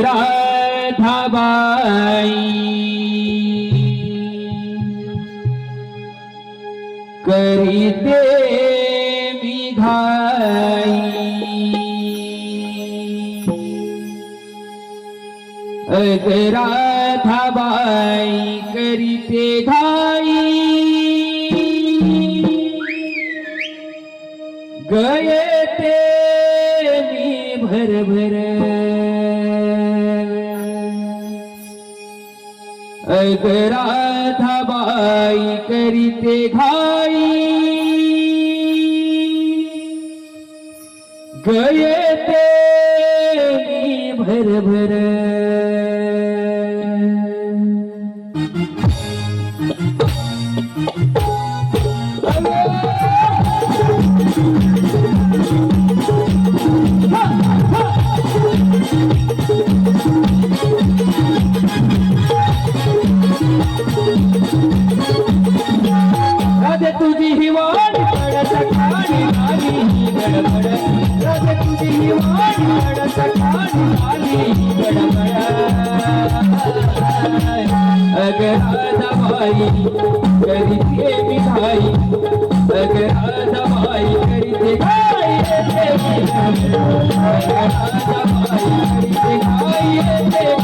राधाबाई। करीते मी घाई अग राधाबाई करीते घाई। गये ते मी भर भर अग राधाबाई करीते घाई. गये ते भर भर राधे तुझी ही वाणी पडत आली गडबड. राधे तुझी ही आली गडबड. अग राधाबाई करीते मी घाई अग राधाबाई करीते घाई राधाबाई करीते घाई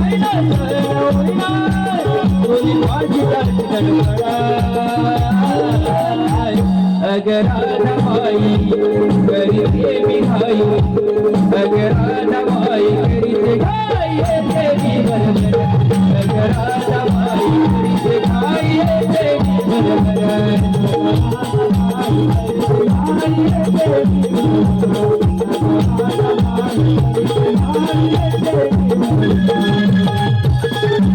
जाईना शरण होईना. तुझी माझी गाठी गडबड. अगर